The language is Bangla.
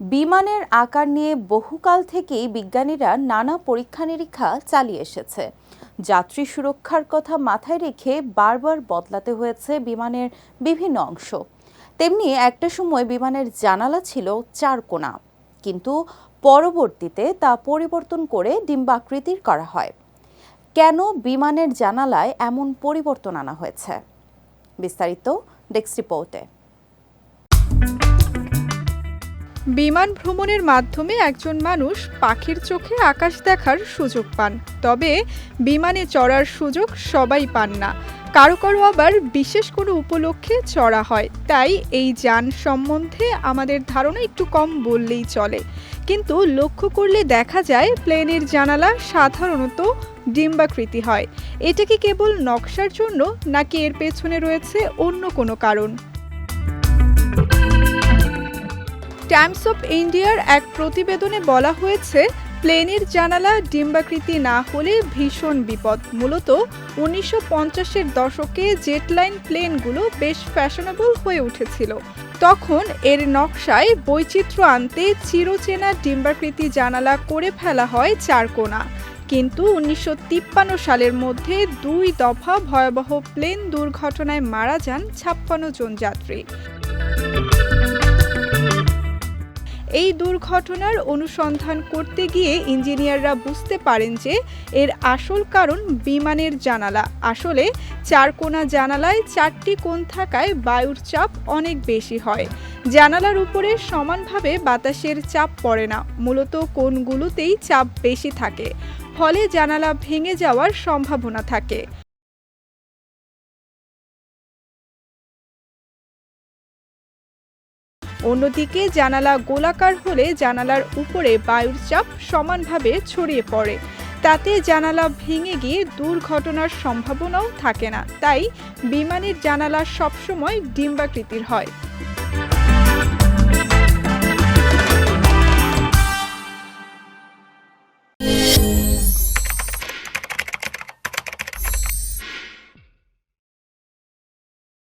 বিমানের আকার নিয়ে বহুকাল থেকেই বিজ্ঞানীরা নানা পরীক্ষা নিরীক্ষা চালিয়ে এসেছে। যাত্রী সুরক্ষার কথা মাথায় রেখে বারবার বদলাতে হয়েছে বিমানের বিভিন্ন অংশ। তেমনি একটা সময় বিমানের জানালা ছিল চার কোণা। কিন্তু পরবর্তীতে তা পরিবর্তন করে ডিম্বাকৃতির করা হয়। কেন বিমানের জানালায় এমন পরিবর্তন আনা হয়েছে? বিস্তারিত ডেস্ক রিপোর্টে। বিমান ভ্রমণের মাধ্যমে একজন মানুষ পাখির চোখে আকাশ দেখার সুযোগ পান। তবে বিমানে চড়ার সুযোগ সবাই পান না। কারও কারও আবার বিশেষ কোনো উপলক্ষে চড়া হয়। তাই এই যান সম্বন্ধে আমাদের ধারণা একটু কম বললেই চলে। কিন্তু লক্ষ্য করলে দেখা যায়, প্লেনের জানালা সাধারণত ডিম্বাকৃতি হয়। এটা কি কেবল নকশার জন্য নাকি এর পেছনে রয়েছে অন্য কোনো কারণ? টাইমস অফ ইন্ডিয়ার এক প্রতিবেদনে বলা হয়েছে, প্লেনের জানালা ডিম্বাকৃতি না হলে ভীষণ বিপদ। মূলত উনিশশো পঞ্চাশের দশকে জেটলাইন প্লেনগুলো বেশ ফ্যাশনেবল হয়ে উঠেছিল। তখন এর নকশায় বৈচিত্র্য আনতে চিরচেনা ডিম্বাকৃতি জানালা করে ফেলা হয় চারকোনা কিন্তু উনিশশো তিপ্পান্ন সালের মধ্যে দুই দফা ভয়াবহ প্লেন দুর্ঘটনায় মারা যান ছাপ্পান্ন জন যাত্রী। এই দুর্ঘটনার অনুসন্ধান করতে গিয়ে ইঞ্জিনিয়াররা বুঝতে পারেন যে এর আসল কারণ বিমানের জানালা। আসলে চারকোনা জানালায় চারটি কোণ থাকায় বায়ুর চাপ অনেক বেশি হয়। জানালার উপরে সমানভাবে বাতাসের চাপ পড়ে না। মূলত কোণগুলোতেই চাপ বেশি থাকে। ফলে জানালা ভেঙে যাওয়ার সম্ভাবনা থাকে। অন্যদিকে জানালা গোলাকার হলে জানালার উপরে বায়ুর চাপ সমানভাবে ছড়িয়ে পড়ে। তাতে জানালা ভেঙে গিয়ে দুর্ঘটনার সম্ভাবনাও থাকে না। তাই বিমানের জানালা সবসময় ডিম্বাকৃতির হয়।